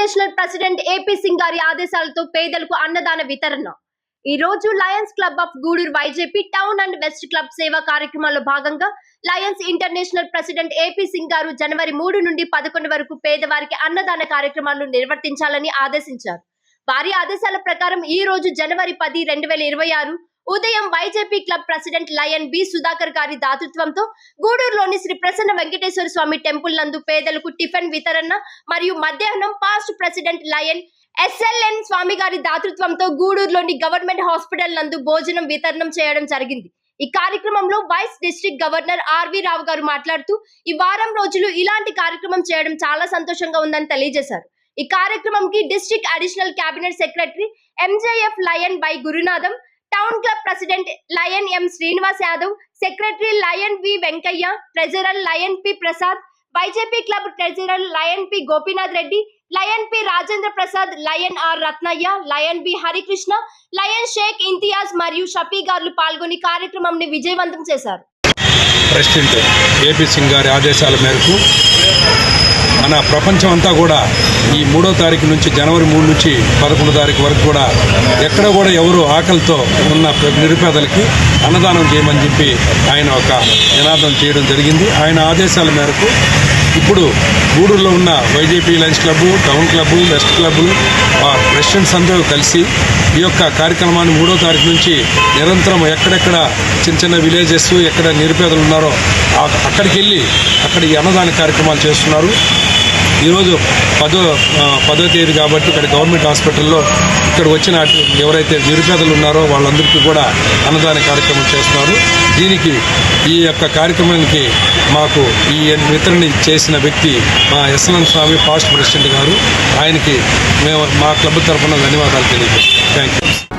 International president AP Singh గారి ఆదేశాలతో పేదలకు అన్నదాన వితరణ. ఈ రోజు lions club of Gudur YJP town and west club సేవా కార్యక్రమాల్లో భాగంగా lions international president AP Singh గారు జనవరి మూడు నుండి పదకొండు వరకు పేదవారికి అన్నదాన కార్యక్రమాలను నిర్వర్తించాలని ఆదేశించారు. వారి ఆదేశాల ప్రకారం ఈ రోజు జనవరి పది రెండు వేల ఇరవై ఆరు ఉదయం YJP club president lion B Sudhakar గారి దాతృత్వంతో గూడూరులోని శ్రీ ప్రసన్న వెంకటేశ్వర స్వామి టెంపుల్ నందు పేదలకు టిఫిన్ వితరణ మరియు మధ్యాహ్నం past president lion SLN Swamy గారి దాతృత్వంతో గూడూరులోని గవర్నమెంట్ హాస్పిటల్ నందు భోజనం వితరణం చేయడం జరిగింది. ఈ కార్యక్రమంలో vice district governor RV Rao గారు మాట్లాడుతూ ఈ వారం రోజులు ఇలాంటి కార్యక్రమం చేయడం చాలా సంతోషంగా ఉందని తెలియజేశారు. ఈ కార్యక్రమంకి district additional cabinet secretary MJF lion B Gurunatham town club president lion M Srinivas Yadav secretary lion V Venkaiah treasurer lion P Prasad YJP club treasurer lion P Gopinath Reddy lion P Rajendra Prasad lion R Ratnaiah lion B Harikrishna lion Sheikh Imtiaz మరియు షఫీ గారు పాల్గొని కార్యక్రమంని విజయవంతం చేశారు. President AP Singh గారి ఆదేశాల మేరకు మన ప్రపంచం అంతా కూడా ఈ మూడో తారీఖు నుంచి జనవరి మూడు నుంచి పదకొండు తారీఖు వరకు కూడా ఎక్కడ కూడా ఎవరు ఆకలితో ఉన్న నిరుపేదలకి అన్నదానం చేయమని చెప్పి ఆయన ఒక నినాదం చేయడం జరిగింది. ఆయన ఆదేశాల మేరకు ఇప్పుడు గూడూరులో ఉన్న YJP lunch club town club west club presidents అందరూ కలిసి ఈ యొక్క కార్యక్రమాన్ని మూడో తారీఖు నుంచి నిరంతరం ఎక్కడెక్కడ చిన్న చిన్న విలేజెస్ ఎక్కడ నిరుపేదలు ఉన్నారో అక్కడికి వెళ్ళి అక్కడ ఈ అన్నదాన కార్యక్రమాలు చేస్తున్నారు. ఈరోజు పదో పదో తేదీ కాబట్టి ఇక్కడ గవర్నమెంట్ హాస్పిటల్లో ఇక్కడ వచ్చిన ఎవరైతే నిరుపేదలు ఉన్నారో వాళ్ళందరికీ కూడా అన్నదాన కార్యక్రమం చేస్తున్నారు. దీనికి ఈ యొక్క కార్యక్రమానికి మాకు ఈ వితరణ చేసిన వ్యక్తి మా ఎస్ఎన్ స్వామి పాస్ట్ ప్రెసిడెంట్ గారు. ఆయనకి మేము మా క్లబ్ తరఫున ధన్యవాదాలు తెలియజేస్తాం థ్యాంక్ యూ